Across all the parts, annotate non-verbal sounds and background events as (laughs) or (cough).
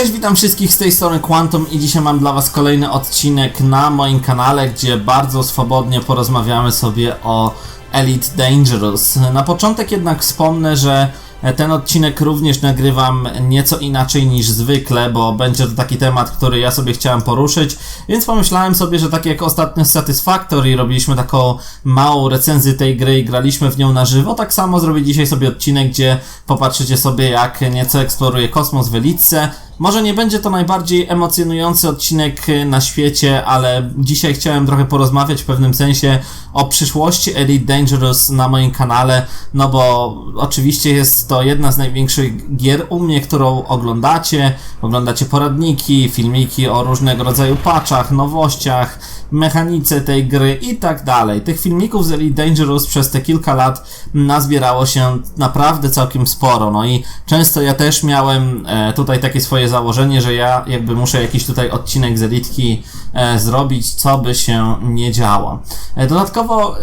cześć, witam wszystkich z tej strony Quantum i dzisiaj mam dla Was kolejny odcinek na moim kanale, gdzie bardzo swobodnie porozmawiamy sobie o Elite Dangerous. Na początek jednak wspomnę, że ten odcinek również nagrywam nieco inaczej niż zwykle, bo będzie to taki temat, który ja sobie chciałem poruszyć, więc pomyślałem sobie, że tak jak ostatnio Satisfactory robiliśmy taką małą recenzję tej gry i graliśmy w nią na żywo, tak samo zrobię dzisiaj sobie odcinek, gdzie popatrzycie sobie jak nieco eksploruje kosmos w Elitce. Może nie będzie to najbardziej emocjonujący odcinek na świecie, ale dzisiaj chciałem trochę porozmawiać w pewnym sensie o przyszłości Elite Dangerous na moim kanale, no bo oczywiście jest to jedna z największych gier u mnie, którą oglądacie. Oglądacie poradniki, filmiki o różnego rodzaju patchach, nowościach, mechanice tej gry i tak dalej. Tych filmików z Elite Dangerous przez te kilka lat nazbierało się naprawdę całkiem sporo. No i często ja też miałem e, tutaj takie swoje założenie, że ja jakby muszę jakiś tutaj odcinek z Elitki e, zrobić, co by się nie działo. E, dodatkowo, e,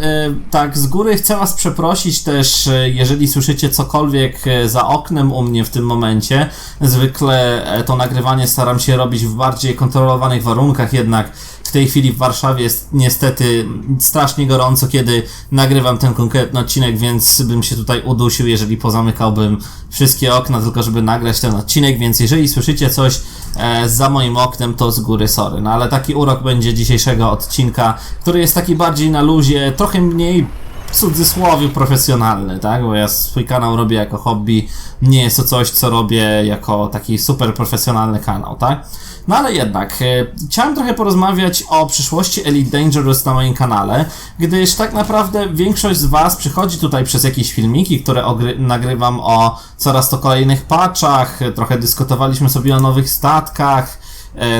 tak z góry chcę Was przeprosić też, e, jeżeli słyszycie cokolwiek e, za oknem u mnie w tym momencie. Zwykle e, to nagrywanie staram się robić w bardziej kontrolowanych warunkach, jednak w tej chwili w Warszawie jest niestety strasznie gorąco, kiedy nagrywam ten konkretny odcinek, więc bym się tutaj udusił, jeżeli pozamykałbym wszystkie okna, tylko żeby nagrać ten odcinek, więc jeżeli słyszycie coś e, za moim oknem, to z góry sorry. No ale taki urok będzie dzisiejszego odcinka, który jest taki bardziej na luzie, trochę mniej w cudzysłowie profesjonalny, tak? Bo ja swój kanał robię jako hobby, nie jest to coś, co robię jako taki super profesjonalny kanał, tak? No ale jednak, e, chciałem trochę porozmawiać o przyszłości Elite Dangerous na moim kanale, gdyż tak naprawdę większość z Was przychodzi tutaj przez jakieś filmiki, które nagrywam o coraz to kolejnych patchach, trochę dyskutowaliśmy sobie o nowych statkach,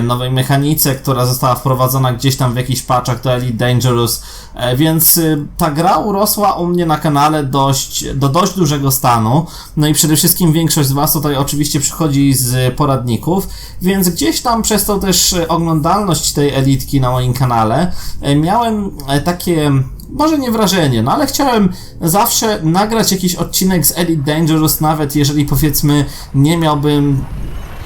nowej mechanice, która została wprowadzona gdzieś tam w jakichś patchach do Elite Dangerous, e, więc y, ta gra urosła u mnie na kanale dość, do dość dużego stanu, no i przede wszystkim większość z Was tutaj oczywiście przychodzi z poradników, więc gdzieś tam przez to też e, oglądalność tej elitki na moim kanale e, miałem e, takie może nie wrażenie, no ale chciałem zawsze nagrać jakiś odcinek z Elite Dangerous, nawet jeżeli powiedzmy nie miałbym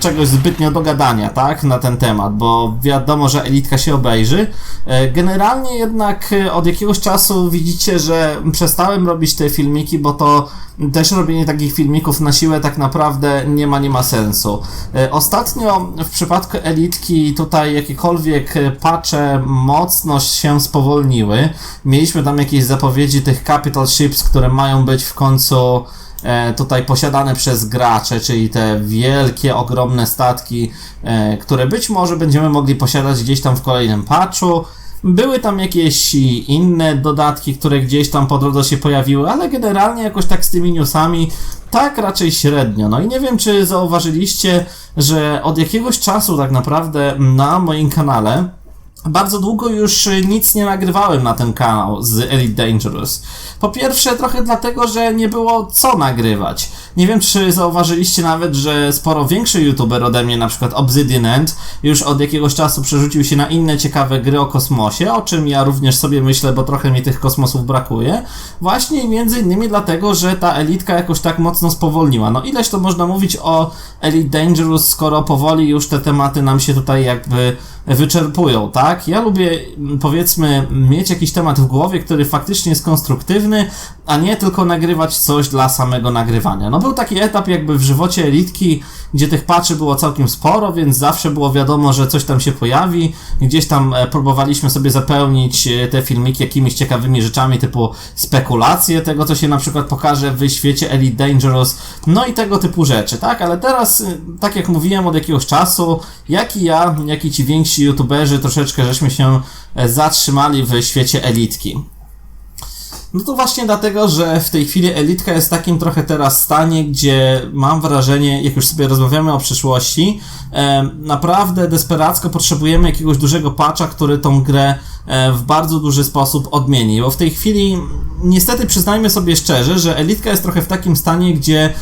czegoś zbytnio do gadania, tak, na ten temat, bo wiadomo, że elitka się obejrzy. E, Generalnie jednak e, od jakiegoś czasu widzicie, że przestałem robić te filmiki, bo to też robienie takich filmików na siłę tak naprawdę nie ma, nie ma sensu. E, Ostatnio w przypadku elitki tutaj jakiekolwiek e, patche mocno się spowolniły. Mieliśmy tam jakieś zapowiedzi tych capital ships, które mają być w końcu tutaj posiadane przez gracze, czyli te wielkie, ogromne statki, e, które być może będziemy mogli posiadać gdzieś tam w kolejnym patchu. Były tam jakieś inne dodatki, które gdzieś tam po drodze się pojawiły, ale generalnie jakoś tak z tymi newsami tak raczej średnio. No i nie wiem, czy zauważyliście, że od jakiegoś czasu tak naprawdę na moim kanale bardzo długo już y, nic nie nagrywałem na ten kanał z Elite Dangerous. Po pierwsze, trochę dlatego, że nie było co nagrywać. Nie wiem, czy zauważyliście nawet, że sporo większy youtuber ode mnie, na przykład Obsidian End, już od jakiegoś czasu przerzucił się na inne ciekawe gry o kosmosie, o czym ja również sobie myślę, bo trochę mi tych kosmosów brakuje. Właśnie między innymi dlatego, że ta elitka jakoś tak mocno spowolniła. No ileż to można mówić o Elite Dangerous, skoro powoli już te tematy nam się tutaj jakby wyczerpują, tak? Ja lubię, powiedzmy, mieć jakiś temat w głowie, który faktycznie jest konstruktywny, a nie tylko nagrywać coś dla samego nagrywania. No był taki etap jakby w żywocie elitki, gdzie tych patchy było całkiem sporo, więc zawsze było wiadomo, że coś tam się pojawi. Gdzieś tam e, próbowaliśmy sobie zapełnić e, te filmiki jakimiś ciekawymi rzeczami, typu spekulacje tego, co się na przykład pokaże w świecie Elite Dangerous, no i tego typu rzeczy, tak? Ale teraz, y, tak jak mówiłem od jakiegoś czasu, jak i ja, jak i ci więksi youtuberzy, troszeczkę żeśmy się e, zatrzymali w świecie elitki. No to właśnie dlatego, że w tej chwili Elitka jest w takim trochę teraz stanie, gdzie mam wrażenie, jak już sobie rozmawiamy o przyszłości, e, naprawdę desperacko potrzebujemy jakiegoś dużego patcha, który tą grę e, w bardzo duży sposób odmieni, bo w tej chwili niestety przyznajmy sobie szczerze, że Elitka jest trochę w takim stanie, gdzie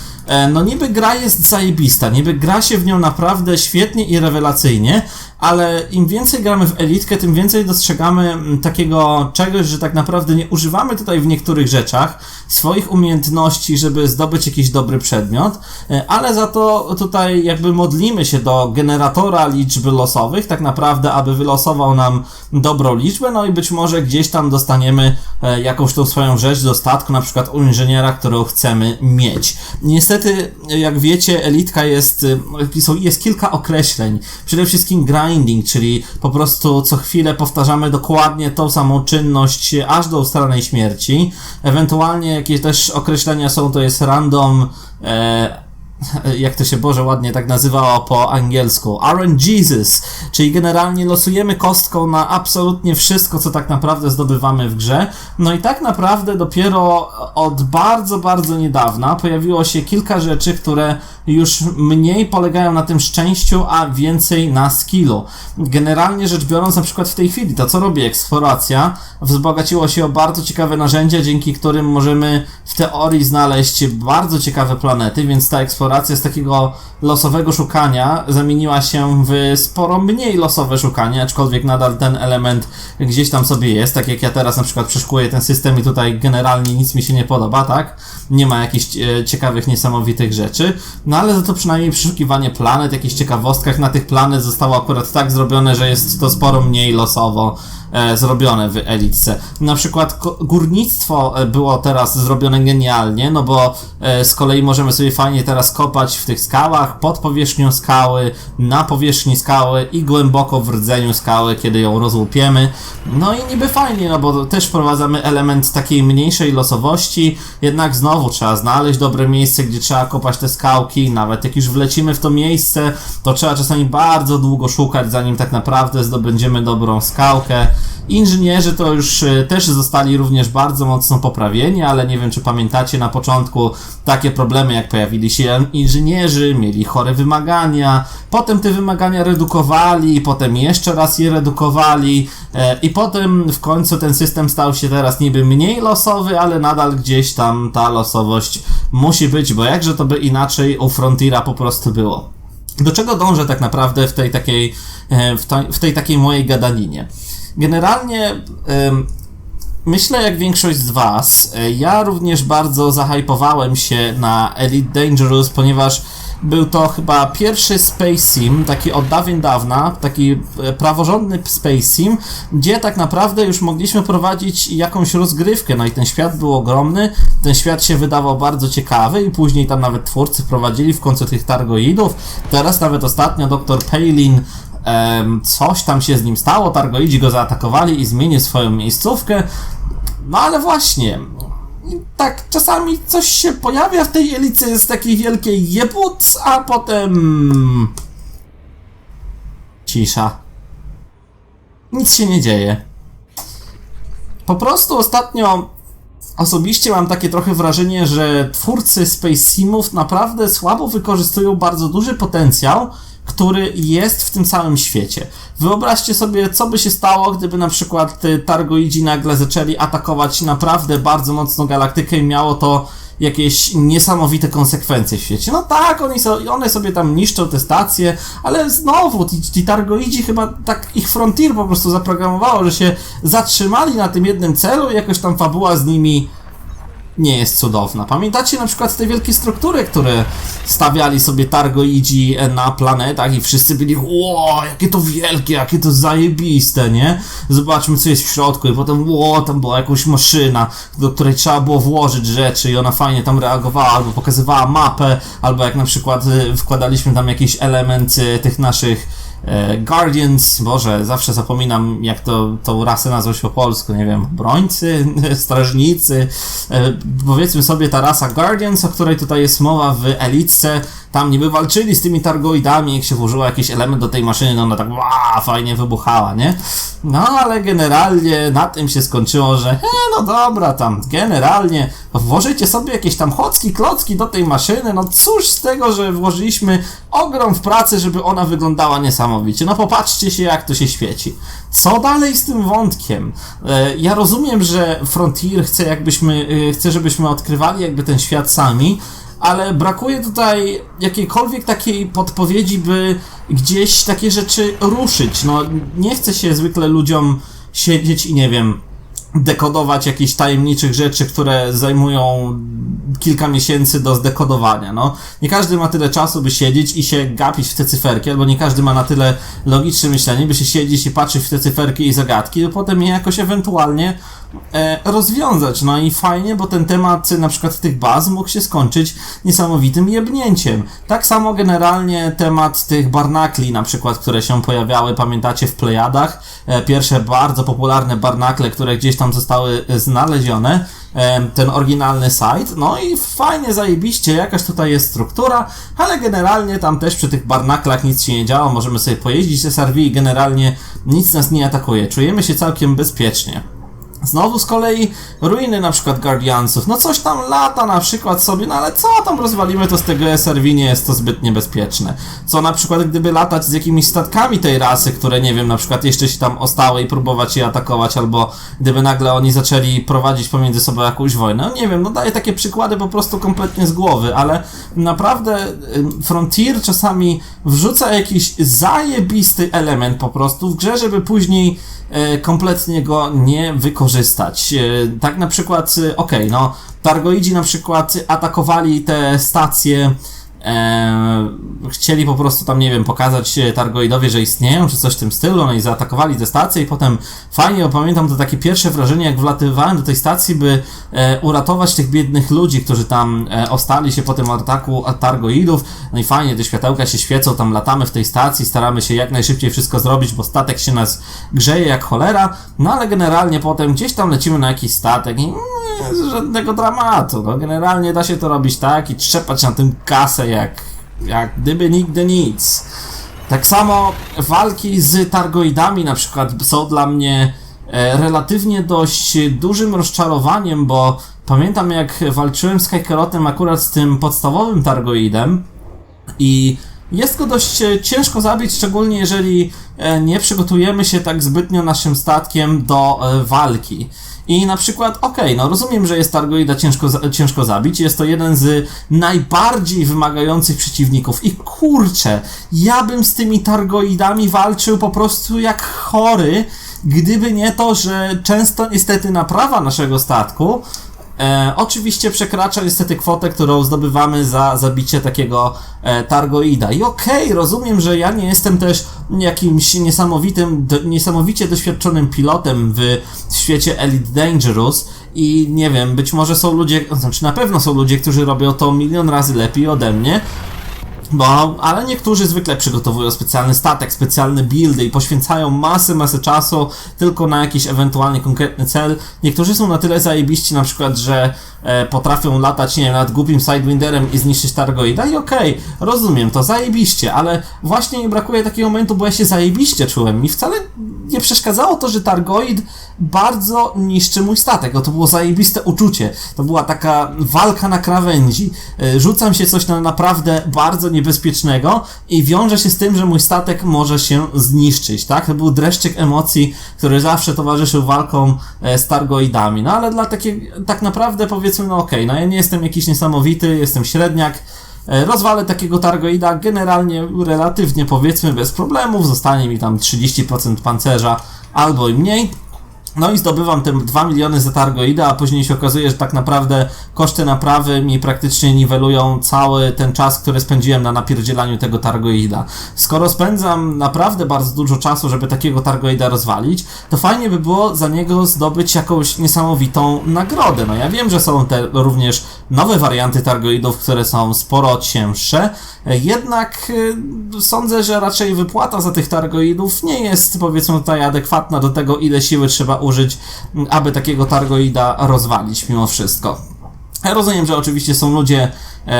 no niby gra jest zajebista, niby gra się w nią naprawdę świetnie i rewelacyjnie, ale im więcej gramy w Elitkę, tym więcej dostrzegamy mm, takiego czegoś, że tak naprawdę nie używamy tutaj w niektórych rzeczach swoich umiejętności, żeby zdobyć jakiś dobry przedmiot, e, ale za to tutaj jakby modlimy się do generatora liczby losowych, tak naprawdę, aby wylosował nam dobrą liczbę, no i być może gdzieś tam dostaniemy e, jakąś tą swoją rzecz do statku, na przykład u inżyniera, którą chcemy mieć. Niestety, jak wiecie, Elitka jest, są- jest kilka określeń. Przede wszystkim grinding, czyli po prostu co chwilę powtarzamy dokładnie tą samą czynność aż do ustalonej śmierci. Ewentualnie jakieś też określenia są, to jest random, e, (laughs) jak to się Boże ładnie tak nazywało po angielsku, RNGesus, czyli generalnie losujemy kostką na absolutnie wszystko, co tak naprawdę zdobywamy w grze. No i tak naprawdę dopiero od bardzo, bardzo niedawna pojawiło się kilka rzeczy, które już mniej polegają na tym szczęściu, a więcej na skillu. Generalnie rzecz biorąc, na przykład w tej chwili, to co robi eksploracja, wzbogaciło się o bardzo ciekawe narzędzia, dzięki którym możemy w teorii znaleźć bardzo ciekawe planety, więc ta eksploracja z takiego losowego szukania zamieniła się w sporo mniej losowe szukanie, aczkolwiek nadal ten element gdzieś tam sobie jest, tak jak ja teraz na przykład przeszkuję ten system i tutaj generalnie nic mi się nie podoba, tak? Nie ma jakichś e, ciekawych, niesamowitych rzeczy, no ale za to przynajmniej przeszukiwanie planet, jakichś ciekawostkach na tych planet zostało akurat tak zrobione, że jest to sporo mniej losowo zrobione w Elitce. Na przykład górnictwo e, było teraz zrobione genialnie, no bo e, z kolei możemy sobie fajnie teraz kopać w tych skałach, pod powierzchnią skały, na powierzchni skały i głęboko w rdzeniu skały, kiedy ją rozłupiemy. No i niby fajnie, no bo też wprowadzamy element takiej mniejszej losowości, jednak znowu trzeba znaleźć dobre miejsce, gdzie trzeba kopać te skałki, nawet jak już wlecimy w to miejsce, to trzeba czasami bardzo długo szukać, zanim tak naprawdę zdobędziemy dobrą skałkę. Inżynierzy to już e, też zostali również bardzo mocno poprawieni, ale nie wiem czy pamiętacie na początku takie problemy jak pojawili się inżynierzy, mieli chore wymagania, potem te wymagania redukowali, potem jeszcze raz je redukowali e, i potem w końcu ten system stał się teraz niby mniej losowy, ale nadal gdzieś tam ta losowość musi być, bo jakże to by inaczej u Frontiera po prostu było. Do czego dążę tak naprawdę w tej takiej, e, w, w tej takiej mojej gadaninie? Generalnie myślę jak większość z Was, e, ja również bardzo zahypowałem się na Elite Dangerous, ponieważ był to chyba pierwszy Space Sim, taki od dawien dawna, taki e, praworządny Space Sim, gdzie tak naprawdę już mogliśmy prowadzić jakąś rozgrywkę, no i ten świat był ogromny, ten świat się wydawał bardzo ciekawy i później tam nawet twórcy wprowadzili w końcu tych targoidów, teraz nawet ostatnio dr Palin coś tam się z nim stało, targoidzi go zaatakowali i zmienił swoją miejscówkę, no ale właśnie, tak czasami coś się pojawia w tej elicy z takiej wielkiej jebut, a potem... Cisza. Nic się nie dzieje. Po prostu ostatnio osobiście mam takie trochę wrażenie, że twórcy Space Simów naprawdę słabo wykorzystują bardzo duży potencjał, który jest w tym całym świecie. Wyobraźcie sobie, co by się stało, gdyby na przykład y, Targoidzi nagle zaczęli atakować naprawdę bardzo mocno galaktykę i miało to jakieś niesamowite konsekwencje w świecie. No tak, oni so, one sobie tam niszczą te stacje, ale znowu, ci, ci Targoidzi chyba tak ich Frontier po prostu zaprogramowało, że się zatrzymali na tym jednym celu i jakoś tam fabuła z nimi nie jest cudowna. Pamiętacie na przykład te wielkie struktury, które stawiali sobie Targoidzi na planetach i wszyscy byli ło, jakie to wielkie, jakie to zajebiste, nie? Zobaczmy co jest w środku i potem ło, tam była jakaś maszyna, do której trzeba było włożyć rzeczy i ona fajnie tam reagowała, albo pokazywała mapę, albo jak na przykład y, wkładaliśmy tam jakiś element tych naszych Guardians, Boże, zawsze zapominam jak to tą rasę nazwać po polsku, nie wiem, brońcy, (laughs) strażnicy, e, powiedzmy sobie ta rasa Guardians, o której tutaj jest mowa w Elitce, tam niby walczyli z tymi targoidami, jak się włożyło jakiś element do tej maszyny, no ona tak wow, fajnie wybuchała, nie? No ale generalnie na tym się skończyło, że he, no dobra, tam generalnie włożycie sobie jakieś tam chocki, klocki do tej maszyny, no cóż z tego, że włożyliśmy ogrom w pracy, żeby ona wyglądała niesamowicie. No popatrzcie się, jak to się świeci. Co dalej z tym wątkiem? E, ja rozumiem, że Frontier chce, jakbyśmy, e, chce, żebyśmy odkrywali jakby ten świat sami, ale brakuje tutaj jakiejkolwiek takiej podpowiedzi, by gdzieś takie rzeczy ruszyć. No, nie chce się zwykle ludziom siedzieć i nie wiem, dekodować jakichś tajemniczych rzeczy, które zajmują kilka miesięcy do zdekodowania. No, nie każdy ma tyle czasu, by siedzieć i się gapić w te cyferki, albo nie każdy ma na tyle logiczne myślenie, by się siedzieć i patrzeć w te cyferki i zagadki, by potem je jakoś ewentualnie e, rozwiązać. No i fajnie, bo ten temat na przykład tych baz mógł się skończyć niesamowitym jebnięciem. Tak samo generalnie temat tych barnakli na przykład, które się pojawiały, pamiętacie, w Plejadach. E, pierwsze bardzo popularne barnakle, które gdzieś tam zostały znalezione e, ten oryginalny site. No i fajnie, zajebiście, jakaś tutaj jest struktura, ale generalnie tam też przy tych barnaklach nic się nie działo, możemy sobie pojeździć SRV i generalnie nic nas nie atakuje. Czujemy się całkiem bezpiecznie. Znowu z kolei ruiny na przykład Guardiansów. No coś tam lata na przykład sobie, no ale co tam rozwalimy, to z tego SRV nie jest to zbyt niebezpieczne. Co na przykład gdyby latać z jakimiś statkami tej rasy, które nie wiem, na przykład jeszcze się tam ostały i próbować je atakować, albo gdyby nagle oni zaczęli prowadzić pomiędzy sobą jakąś wojnę. No nie wiem, no daję takie przykłady po prostu kompletnie z głowy, ale naprawdę Frontier czasami wrzuca jakiś zajebisty element po prostu w grze, żeby później E, kompletnie go nie wykorzystać. E, tak na przykład, e, okej, okay, no, Targoidzi na przykład atakowali te stacje chcieli po prostu tam, nie wiem, pokazać Targoidowie, że istnieją, czy coś w tym stylu, no i zaatakowali tę stację i potem fajnie, pamiętam to takie pierwsze wrażenie, jak wlatywałem do tej stacji, by e, uratować tych biednych ludzi, którzy tam e, ostali się po tym ataku Targoidów, no i fajnie, te światełka się świecą, tam latamy w tej stacji, staramy się jak najszybciej wszystko zrobić, bo statek się nas grzeje jak cholera, no ale generalnie potem gdzieś tam lecimy na jakiś statek i mm, żadnego dramatu, no. Generalnie da się to robić tak i trzepać na tym kasę jak, jak gdyby nigdy nic. Tak samo walki z targoidami na przykład są dla mnie e, relatywnie dość dużym rozczarowaniem, bo pamiętam jak walczyłem z Kaikerotem akurat z tym podstawowym targoidem i jest go dość e, ciężko zabić, szczególnie jeżeli e, nie przygotujemy się tak zbytnio naszym statkiem do walki. I na przykład, okej, okay, no rozumiem, że jest Targoida ciężko, ciężko zabić, jest to jeden z najbardziej wymagających przeciwników. I kurczę, ja bym z tymi Targoidami walczył po prostu jak chory, gdyby nie to, że często niestety naprawa naszego statku E, oczywiście przekracza niestety kwotę, którą zdobywamy za zabicie takiego e, Targoida. I okej, okay, rozumiem, że ja nie jestem też jakimś niesamowitym, do, niesamowicie doświadczonym pilotem w świecie Elite Dangerous i nie wiem, być może są ludzie, znaczy na pewno są ludzie, którzy robią to milion razy lepiej ode mnie, bo, ale niektórzy zwykle przygotowują specjalny statek, specjalne buildy i poświęcają masę, masę czasu tylko na jakiś ewentualnie konkretny cel. Niektórzy są na tyle zajebiści na przykład, że e, potrafią latać, nie nad głupim Sidewinderem i zniszczyć Targoida i okej, okay, rozumiem to, zajebiście, ale właśnie mi brakuje takiego momentu, bo ja się zajebiście czułem. Mi wcale nie przeszkadzało to, że Targoid bardzo niszczy mój statek. No to było zajebiste uczucie. To była taka walka na krawędzi. E, rzucam się coś na naprawdę bardzo niebezpiecznego i wiąże się z tym, że mój statek może się zniszczyć, tak? To był dreszczyk emocji, który zawsze towarzyszył walką e, z Targoidami. No ale dla takiego, tak naprawdę powiedzmy, no okej, okay, no ja nie jestem jakiś niesamowity, jestem średniak, e, rozwalę takiego Targoida generalnie relatywnie powiedzmy bez problemów, zostanie mi tam 30% pancerza albo i mniej. No i zdobywam te 2 miliony za Targoida, a później się okazuje, że tak naprawdę koszty naprawy mi praktycznie niwelują cały ten czas, który spędziłem na napierdzielaniu tego Targoida. Skoro spędzam naprawdę bardzo dużo czasu, żeby takiego Targoida rozwalić, to fajnie by było za niego zdobyć jakąś niesamowitą nagrodę. No ja wiem, że są te również nowe warianty Targoidów, które są sporo cięższe, jednak y, sądzę, że raczej wypłata za tych Targoidów nie jest powiedzmy tutaj adekwatna do tego, ile siły trzeba użyć, aby takiego Targoida rozwalić mimo wszystko. Ja rozumiem, że oczywiście są ludzie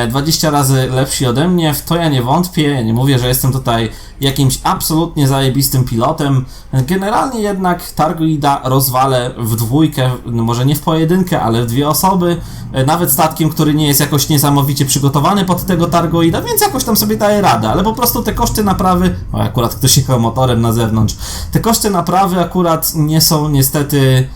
20 razy lepsi ode mnie, w to ja nie wątpię, ja nie mówię, że jestem tutaj jakimś absolutnie zajebistym pilotem. Generalnie jednak Targoida rozwalę w dwójkę, no może nie w pojedynkę, ale w dwie osoby, e, nawet statkiem, który nie jest jakoś niesamowicie przygotowany pod tego Targoida, więc jakoś tam sobie daje radę, ale po prostu te koszty naprawy, o akurat ktoś jechał motorem na zewnątrz, te koszty naprawy akurat nie są niestety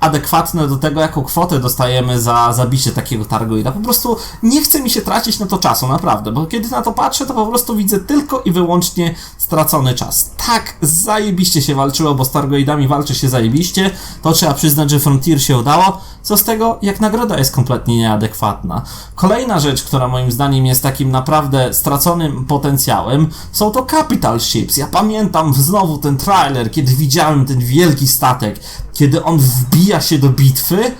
adekwatne do tego, jaką kwotę dostajemy za zabicie takiego targoida. Po prostu nie chce mi się tracić na to czasu, naprawdę, bo kiedy na to patrzę, to po prostu widzę tylko i wyłącznie stracony czas. Tak, zajebiście się walczyło, bo z targoidami walczy się zajebiście, to trzeba przyznać, że Frontier się udało, co z tego, jak nagroda jest kompletnie nieadekwatna. Kolejna rzecz, która moim zdaniem jest takim naprawdę straconym potencjałem, są to Capital Ships. Ja pamiętam znowu ten trailer, kiedy widziałem ten wielki statek, kiedy on wbija się do bitwy.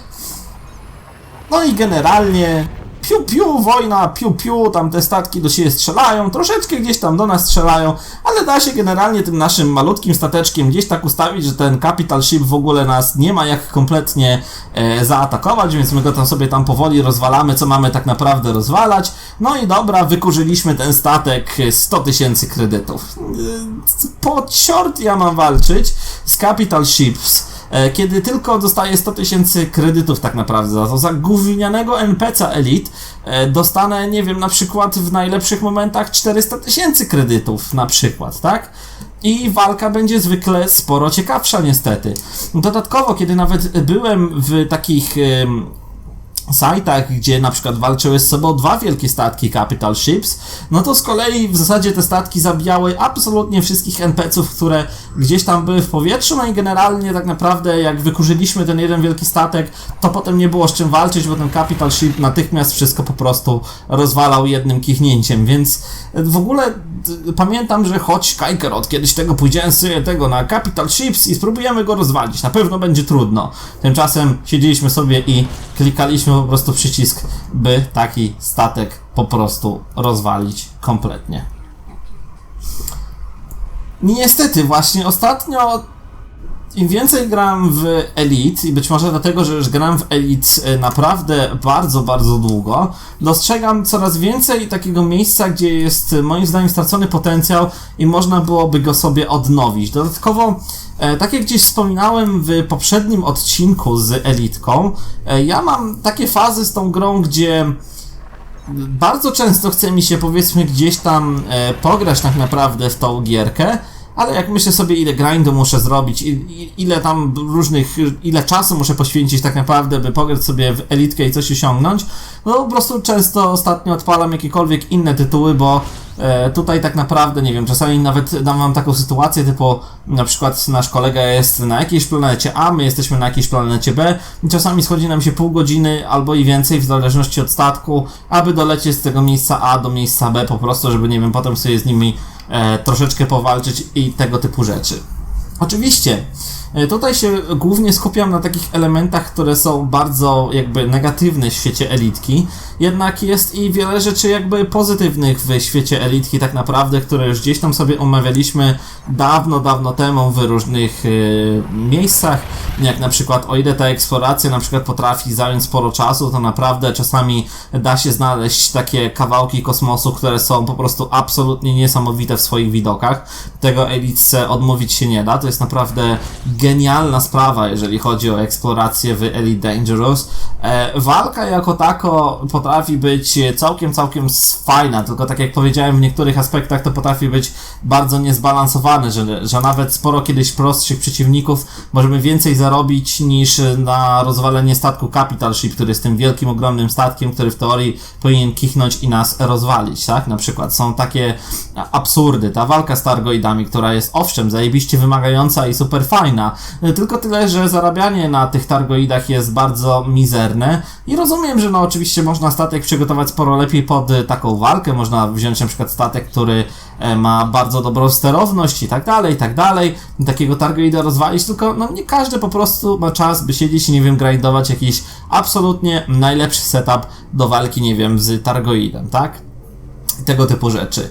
No i generalnie piu piu, wojna, piu piu, tam te statki do siebie strzelają, troszeczkę gdzieś tam do nas strzelają, ale da się generalnie tym naszym malutkim stateczkiem gdzieś tak ustawić, że ten Capital Ship w ogóle nas nie ma jak kompletnie e, zaatakować, więc my go tam sobie tam powoli rozwalamy, co mamy tak naprawdę rozwalać. No i dobra, wykurzyliśmy ten statek 100 tysięcy kredytów. E, po ja mam walczyć z Capital Ships e, kiedy tylko dostaję 100 tysięcy kredytów tak naprawdę za to, za gównianego NPC Elite e, dostanę, nie wiem, na przykład w najlepszych momentach 400 tysięcy kredytów na przykład, tak? I walka będzie zwykle sporo ciekawsza niestety. Dodatkowo, kiedy nawet byłem w takich... sajtach, gdzie na przykład walczyły z sobą dwa wielkie statki Capital Ships, no to z kolei w zasadzie te statki zabijały absolutnie wszystkich NPC-ów, które gdzieś tam były w powietrzu, no i generalnie tak naprawdę jak wykurzyliśmy ten jeden wielki statek, to potem nie było z czym walczyć, bo ten Capital Ship natychmiast wszystko po prostu rozwalał jednym kichnięciem, więc w ogóle pamiętam, że choć Kajkerot kiedyś tego pójdziemy sobie tego na Capital Ships i spróbujemy go rozwalić, na pewno będzie trudno. Tymczasem siedzieliśmy sobie i klikaliśmy po prostu przycisk, by taki statek po prostu rozwalić kompletnie. Niestety, właśnie ostatnio im więcej gram w Elite i być może dlatego, że już gram w Elite e, naprawdę bardzo, bardzo długo, dostrzegam coraz więcej takiego miejsca, gdzie jest e, moim zdaniem stracony potencjał i można byłoby go sobie odnowić. Dodatkowo, e, tak jak gdzieś wspominałem w poprzednim odcinku z Elitką, ja mam takie fazy z tą grą, gdzie bardzo często chce mi się powiedzmy gdzieś tam pograć tak naprawdę w tą gierkę, ale jak myślę sobie ile grindu muszę zrobić, ile tam różnych, ile czasu muszę poświęcić tak naprawdę, by pograć sobie w elitkę i coś osiągnąć, no po prostu często ostatnio odpalam jakiekolwiek inne tytuły, bo e, tutaj tak naprawdę, nie wiem, czasami nawet dam wam taką sytuację typu na przykład nasz kolega jest na jakiejś planecie A, my jesteśmy na jakiejś planecie B i czasami schodzi nam się pół godziny albo i więcej w zależności od statku, aby dolecieć z tego miejsca A do miejsca B po prostu, żeby nie wiem, potem sobie z nimi troszeczkę powalczyć i tego typu rzeczy. Oczywiście, e, tutaj się głównie skupiam na takich elementach, które są bardzo jakby negatywne w świecie elitki, jednak jest i wiele rzeczy jakby pozytywnych w świecie elitki tak naprawdę, które już gdzieś tam sobie omawialiśmy dawno, dawno temu w różnych e, miejscach, jak na przykład o ile ta eksploracja na przykład potrafi zająć sporo czasu, to naprawdę czasami da się znaleźć takie kawałki kosmosu, które są po prostu absolutnie niesamowite w swoich widokach. Tego elitce odmówić się nie da, to jest naprawdę genialna sprawa, jeżeli chodzi o eksplorację w Elite Dangerous. E, walka jako tako potrafi być całkiem, całkiem fajna, tylko tak jak powiedziałem, w niektórych aspektach to potrafi być bardzo niezbalansowane, że, że nawet sporo kiedyś prostszych przeciwników możemy więcej zarobić niż na rozwalenie statku Capital Ship, który jest tym wielkim, ogromnym statkiem, który w teorii powinien kichnąć i nas rozwalić, tak? Na przykład są takie absurdy, ta walka z Targoidami, która jest owszem zajebiście wymagająca i super fajna, tylko tyle, że zarabianie na tych Targoidach jest bardzo mizerne i rozumiem, że no oczywiście można statek przygotować sporo lepiej pod y, taką walkę, można wziąć na przykład statek, który e, ma bardzo dobrą sterowność i tak dalej, i tak dalej, takiego Targoida rozwalić, tylko no nie każdy po prostu ma czas, by siedzieć i nie wiem, grindować jakiś absolutnie najlepszy setup do walki, nie wiem, z Targoidem, tak? tego typu rzeczy.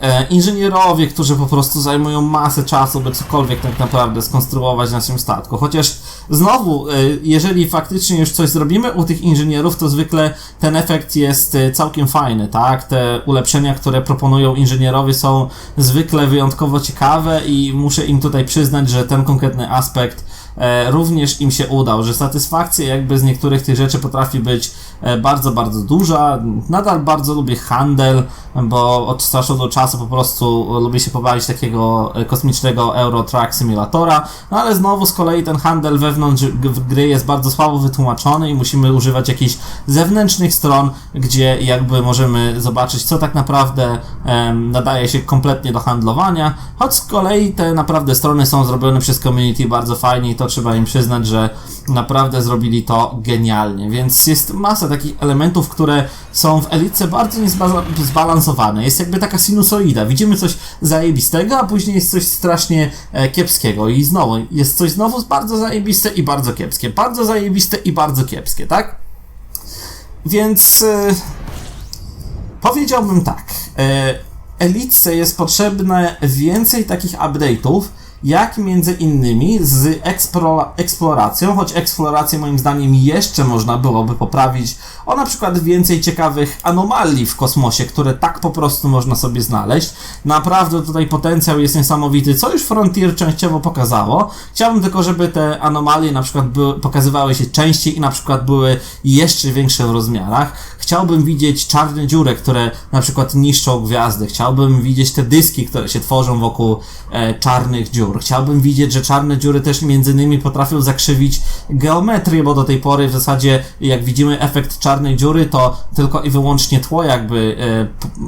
E, inżynierowie, którzy po prostu zajmują masę czasu, by cokolwiek tak naprawdę skonstruować na tym statku. Chociaż znowu, y, jeżeli faktycznie już coś zrobimy u tych inżynierów, to zwykle ten efekt jest y, całkiem fajny, tak? Te ulepszenia, które proponują inżynierowie są zwykle wyjątkowo ciekawe i muszę im tutaj przyznać, że ten konkretny aspekt e, również im się udał, że satysfakcja jakby z niektórych tych rzeczy potrafi być e, bardzo, bardzo duża. Nadal bardzo lubię handel, bo od do czasu po prostu lubię się pobawić takiego e, kosmicznego Euro Truck Simulatora, no ale znowu z kolei ten handel wewnątrz gry jest bardzo słabo wytłumaczony i musimy używać jakichś zewnętrznych stron, gdzie jakby możemy zobaczyć, co tak naprawdę em, nadaje się kompletnie do handlowania, choć z kolei te naprawdę strony są zrobione przez community bardzo fajnie i to trzeba im przyznać, że naprawdę zrobili to genialnie, więc jest masa takich elementów, które są w Elitce bardzo niezbalansowane. Jest jakby taka sinusoida. Widzimy coś zajebistego, a później jest coś strasznie e, kiepskiego i znowu jest coś znowu bardzo zajebiste i bardzo kiepskie. Bardzo zajebiste i bardzo kiepskie, tak? Więc e, powiedziałbym tak. E, Elitce jest potrzebne więcej takich update'ów, jak między innymi z eksplora- eksploracją, choć eksplorację moim zdaniem jeszcze można byłoby poprawić o na przykład więcej ciekawych anomalii w kosmosie, które tak po prostu można sobie znaleźć. Naprawdę tutaj potencjał jest niesamowity, co już Frontier częściowo pokazało. Chciałbym tylko, żeby te anomalie na przykład były, pokazywały się częściej i na przykład były jeszcze większe w rozmiarach. Chciałbym widzieć czarne dziury, które na przykład niszczą gwiazdy. Chciałbym widzieć te dyski, które się tworzą wokół e, czarnych dziur. Chciałbym widzieć, że czarne dziury też między innymi potrafią zakrzywić geometrię, bo do tej pory w zasadzie jak widzimy efekt czarnej dziury, to tylko i wyłącznie tło jakby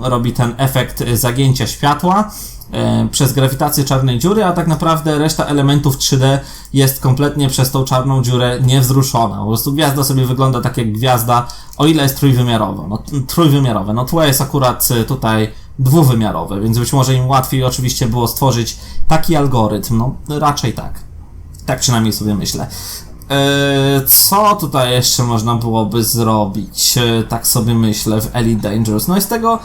e, robi ten efekt zagięcia światła e, przez grawitację czarnej dziury, a tak naprawdę reszta elementów 3D jest kompletnie przez tą czarną dziurę niewzruszona. Po prostu gwiazda sobie wygląda tak jak gwiazda, o ile jest trójwymiarowa. No, trójwymiarowe. No tło jest akurat e, tutaj dwuwymiarowe, więc być może im łatwiej oczywiście było stworzyć taki algorytm. No raczej tak. Tak przynajmniej sobie myślę. Eee, Co tutaj jeszcze można byłoby zrobić? E, Tak sobie myślę w Elite Dangerous. No jest tego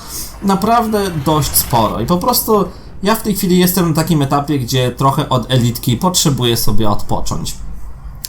naprawdę dość sporo i po prostu ja w tej chwili jestem na takim etapie, gdzie trochę od elitki potrzebuję sobie odpocząć.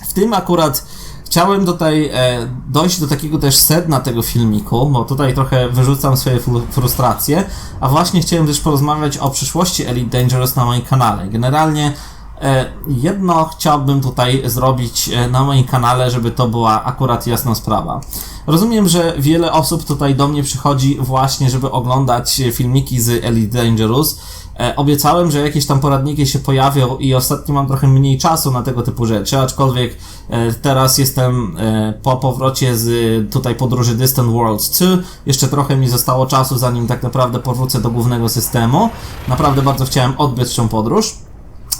W tym akurat chciałem tutaj e, dojść do takiego też sedna tego filmiku, bo tutaj trochę wyrzucam swoje fru- frustracje, a właśnie chciałem też porozmawiać o przyszłości Elite Dangerous na moim kanale. Generalnie e, jedno chciałbym tutaj zrobić e, na moim kanale, żeby to była akurat jasna sprawa. Rozumiem, że wiele osób tutaj do mnie przychodzi właśnie, żeby oglądać e, filmiki z Elite Dangerous. E, obiecałem, że jakieś tam poradniki się pojawią i ostatnio mam trochę mniej czasu na tego typu rzeczy, aczkolwiek e, teraz jestem e, po powrocie z tutaj podróży Distant Worlds 2. Jeszcze trochę mi zostało czasu, zanim tak naprawdę powrócę do głównego systemu. Naprawdę bardzo chciałem odbyć tą podróż.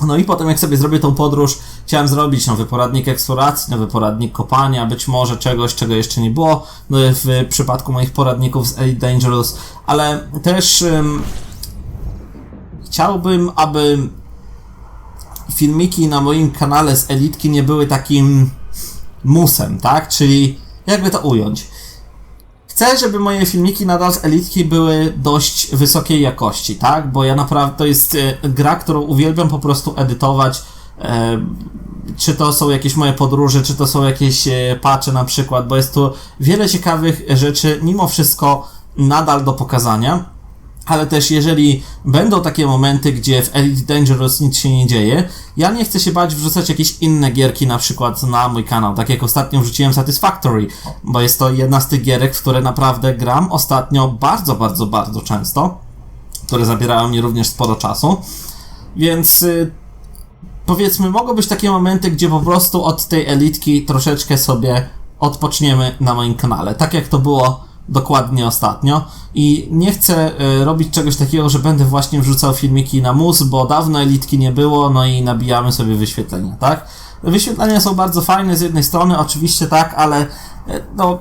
No i potem jak sobie zrobię tą podróż, chciałem zrobić nowy poradnik eksploracji, nowy poradnik kopania, być może czegoś, czego jeszcze nie było no, w przypadku moich poradników z Elite Dangerous, ale też chciałbym, aby filmiki na moim kanale z Elitki nie były takim musem, tak? Czyli jakby to ująć. Chcę, żeby moje filmiki nadal z Elitki były dość wysokiej jakości, tak? Bo ja naprawdę, to jest e, gra, którą uwielbiam po prostu edytować. E, czy to są jakieś moje podróże, czy to są jakieś e, patche na przykład, bo jest tu wiele ciekawych rzeczy, mimo wszystko nadal do pokazania. Ale też jeżeli będą takie momenty, gdzie w Elite Dangerous nic się nie dzieje, ja nie chcę się bać wrzucać jakieś inne gierki na przykład na mój kanał, tak jak ostatnio wrzuciłem Satisfactory, bo jest to jedna z tych gierek, w które naprawdę gram ostatnio bardzo, bardzo, bardzo często, które zabierają mi również sporo czasu, więc y, powiedzmy, mogą być takie momenty, gdzie po prostu od tej elitki troszeczkę sobie odpoczniemy na moim kanale, tak jak to było dokładnie ostatnio i nie chcę y, robić czegoś takiego, że będę właśnie wrzucał filmiki na mus, bo dawno elitki nie było, no i nabijamy sobie wyświetlenia, tak? Wyświetlenia są bardzo fajne z jednej strony, oczywiście tak, ale y, no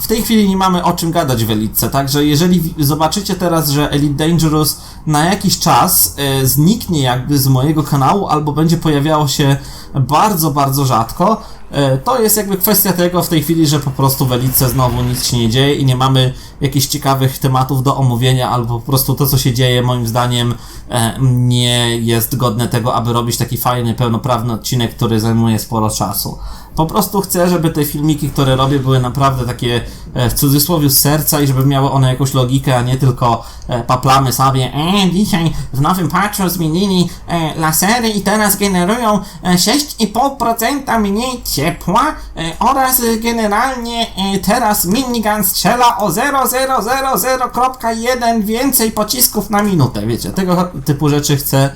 w tej chwili nie mamy o czym gadać w Elitce, także jeżeli zobaczycie teraz, że Elite Dangerous na jakiś czas e, zniknie jakby z mojego kanału, albo będzie pojawiało się bardzo, bardzo rzadko, E, To jest jakby kwestia tego w tej chwili, że po prostu w Elitce znowu nic się nie dzieje i nie mamy jakichś ciekawych tematów do omówienia, albo po prostu to, co się dzieje, moim zdaniem, e, nie jest godne tego, aby robić taki fajny, pełnoprawny odcinek, który zajmuje sporo czasu. Po prostu chcę, żeby te filmiki, które robię, były naprawdę takie e, w cudzysłowie z serca i żeby miały one jakąś logikę, a nie tylko e, paplamy sobie e, dzisiaj w nowym patchu zmienili e, lasery i teraz generują e, 6,5% mniej ciepła oraz generalnie teraz minigun strzela o 0,000.1 więcej pocisków na minutę. Wiecie, tego typu rzeczy chcę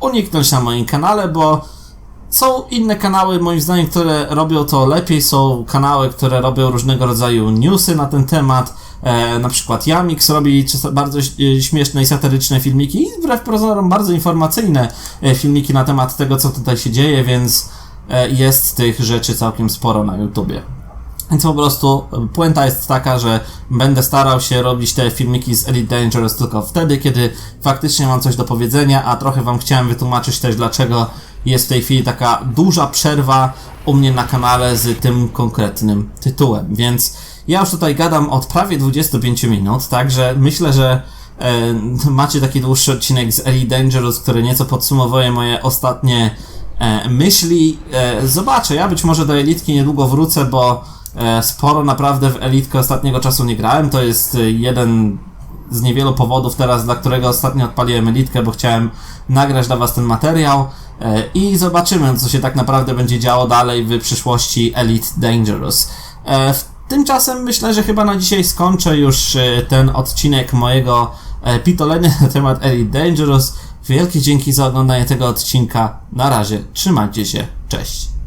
uniknąć na moim kanale, bo są inne kanały, moim zdaniem, które robią to lepiej. Są kanały, które robią różnego rodzaju newsy na ten temat. E, na przykład Jamix robi bardzo e, śmieszne i satyryczne filmiki i wbrew pozorom bardzo informacyjne e, filmiki na temat tego, co tutaj się dzieje, więc e, jest tych rzeczy całkiem sporo na YouTubie. Więc po prostu puenta jest taka, że będę starał się robić te filmiki z Elite Dangerous tylko wtedy, kiedy faktycznie mam coś do powiedzenia, a trochę wam chciałem wytłumaczyć też, dlaczego jest w tej chwili taka duża przerwa u mnie na kanale z tym konkretnym tytułem. Więc ja już tutaj gadam od prawie 25 minut, także myślę, że e, macie taki dłuższy odcinek z Elite Dangerous, który nieco podsumowuje moje ostatnie e, myśli. E, zobaczę, ja być może do Elitki niedługo wrócę, bo sporo naprawdę w Elitkę ostatniego czasu nie grałem. To jest e, jeden z niewielu powodów teraz, dla którego ostatnio odpaliłem Elitkę, bo chciałem nagrać dla Was ten materiał e, i zobaczymy, co się tak naprawdę będzie działo dalej w przyszłości Elite Dangerous. E, Tymczasem myślę, że chyba na dzisiaj skończę już e, ten odcinek mojego e, pitolenia na temat Elite Dangerous. Wielkie dzięki za oglądanie tego odcinka. Na razie, trzymajcie się, cześć.